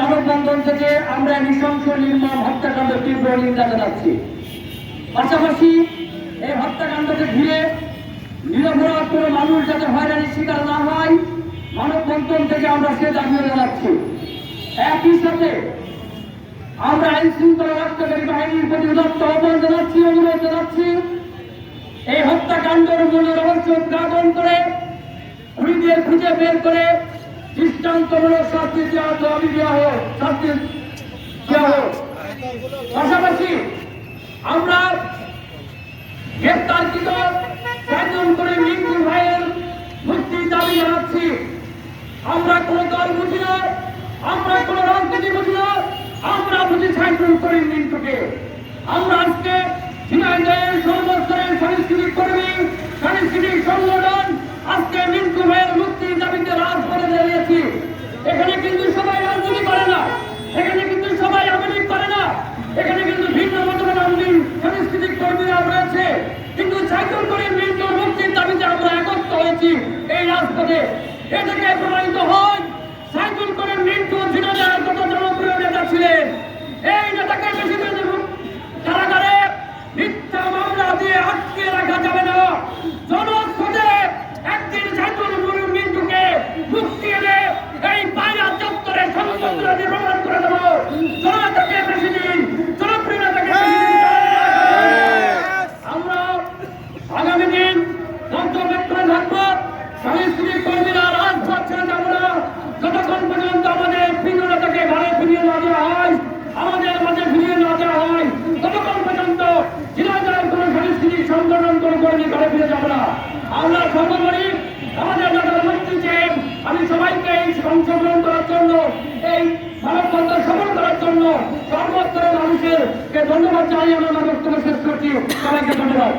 মানববন্ধন থেকে আমরা নৃশংস, নির্মম হত্যাকাণ্ড তীব্র নিন্দা জানাচ্ছি। পাশাপাশি এই হত্যাকাণ্ডকে ঘিরে নিরপরাধ কোনো মানুষ যাতে হয়রানির শিকার না হয়, মানববন্ধন থেকে আমরা সে দাবিও জানাচ্ছি। একই সাথে আমরা আইন শৃঙ্খলা রক্ষাকারী বাহিনীর প্রতি উদত্ত আহ্বান জানাচ্ছি, অনুরোধ জানাচ্ছি। এই হত্যাকাণ্ডের মূল রহস্য উদ্ঘাটন করে খুনিদের খুঁজে বের করে, দৃষ্টান্তমূলক শাস্তি দেওয়া দাবি দেওয়া হোক শাস্তি দেওয়া হোক। পাশাপাশি আমরা গ্রেপ্তারকৃত চারজন করে মিঙ্কু ভাইয়ের মুক্তির দাবি জানাচ্ছি। আমরা কোনো দল বুঝি না, আমরা কোনো রাজনীতি দাঁড়িয়েছি। এখানে কিন্তু করে না। এখানে ভিন্ন মতবাদী সাংস্কৃতিক কর্মীরা রয়েছে। কিন্তু সাইকেল করে মিন্টুর মুক্তির দাবিতে আমরা একত্র হয়েছি এই রাজপথে। এ থেকে প্রমাণিত হয়, সাইকেল করে মিন্টু ঝিনাইদহের আমি সবাইকে এই অংশগ্রহণ করার জন্য এই করার জন্য সর্বস্তরের মানুষের ধন্যবাদ চাই আমি আমার বক্তব্য শেষ করছি। সবাইকে ধন্যবাদ।